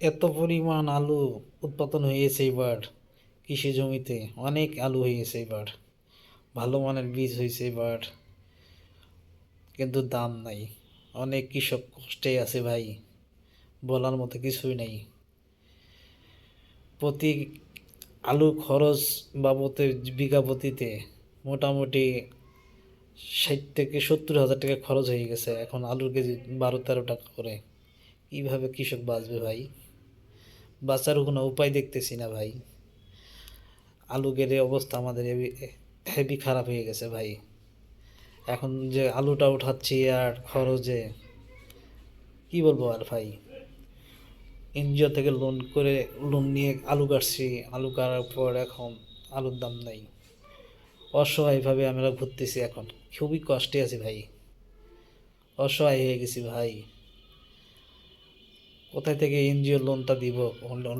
এত পরিমাণ আলু উৎপাদন হয়েছে এবার কৃষি জমিতে, অনেক আলু হয়েছে এবার। ভালো মানের বীজ হয়েছে এবার, কিন্তু দাম নাই। অনেক কৃষক কষ্টে আছে ভাই, বলার মতো কিছুই নাই। প্রতি আলু খরচ বাবদে বিঘা প্রতিতে মোটামুটি ষাট থেকে সত্তর হাজার টাকা খরচ হয়ে গেছে। এখন আলুর কেজি বারো তেরো টাকা করে। কীভাবে কৃষক বাঁচবে ভাই? বাঁচার কোনো উপায় দেখতেছি না ভাই। আলু গেলে অবস্থা আমাদের হেভি খারাপ হয়ে গেছে ভাই। এখন যে আলুটা উঠাচ্ছি আর খরচে, কি বলব আর ভাই? এনজিও থেকে লোন করে লোন নিয়ে আলু কাটছি, আলু কাটার পর এখন আলুর দাম নাই। অসহায়ভাবে আমরা ঘুরতেছি এখন। খুবই কষ্টে আছি ভাই। অসহায় হয়ে গেছি ভাই। কোথায় থেকে এনজিও লোনটা দিব?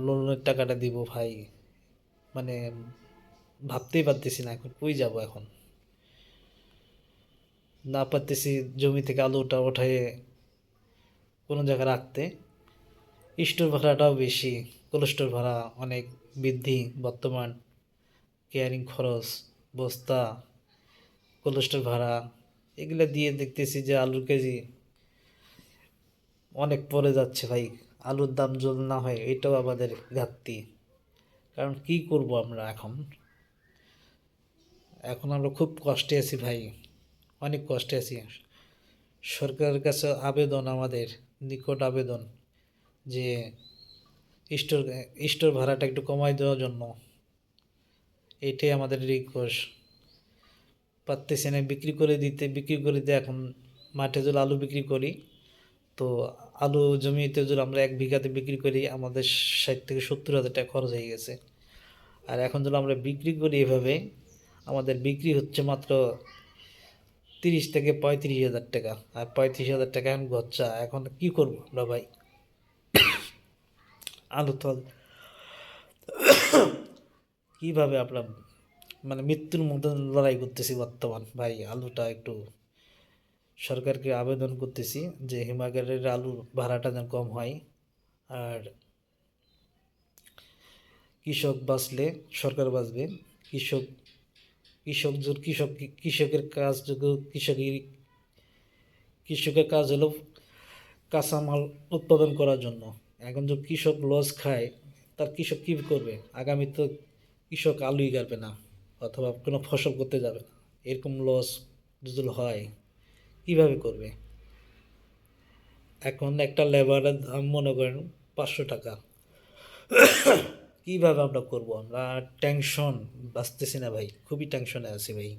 লোনের টাকাটা দিব ভাই? মানে ভাবতেই পারতেছি না এখন, কই যাব এখন? না পারতেছি জমি থেকে আলুটা ওঠায় কোনো জায়গায় রাখতে। স্টোর ভাড়াটাও বেশি কোল্ড স্টোর ভাড়া অনেক বৃদ্ধি বর্তমান। কেয়ারিং খরচ, বস্তা কোল্ড স্টোর ভাড়া, এগুলো দিয়ে দেখতেছি যে আলুর কেজি অনেক পড়ে যাচ্ছে ভাই। আলুর দাম যদি না হয়, এটাও আমাদের ঘাটতি। কারণ কি করব আমরা এখন? এখন আমরা খুব কষ্টে আছি ভাই, অনেক কষ্টে আছি। সরকারের কাছে আবেদন, আমাদের নিকট আবেদন যে স্টোর স্টোর ভাড়াটা একটু কমাই দেওয়ার জন্য। এটাই আমাদের রিকোয়েস্ট পারতেছে না বিক্রি করে দিতে, বিক্রি করে দিতে এখন মাঠে যদি আলু বিক্রি করি তো আলু জমিতে যদি আমরা এক বিঘাতে বিক্রি করি, আমাদের ষাট থেকে সত্তর হাজার টাকা খরচ হয়ে গেছে। আর এখন যদি আমরা বিক্রি করি এভাবে, আমাদের বিক্রি হচ্ছে মাত্র তিরিশ থেকে পঁয়ত্রিশ হাজার টাকা। আর পঁয়ত্রিশ হাজার টাকা এখন গচ্ছা এখন কি করব আমরা ভাই? আলু তো কীভাবে আমরা মানে মৃত্যুর মতন লড়াই করতেছি বর্তমান ভাই, আলুটা একটু সরকারকে আবেদন করতেছি যে হিমাগারের আলুর ভাড়াটা যেন কম হয়। আর কৃষক বাঁচলে সরকার বাঁচবে। কৃষক কৃষক কৃষক, কৃষকের কাজ কৃষকের কৃষকের কাজ হলো কাঁচামাল উৎপাদন করার জন্য। এখন যদি কৃষক লস খায়, তার কৃষক কী করবে? আগামী তো কৃষক আলুই গাড়বে না, অথবা কোনো ফসল করতে যাবে না। এরকম লস যদি হয় কীভাবে করবে? এখন একটা লেবারের দাম মনে করেন পাঁচশো টাকা। কীভাবে আমরা করব? আমরা টেনশন, বাঁচতেছি না ভাই। খুবই টেনশনে আছি ভাই।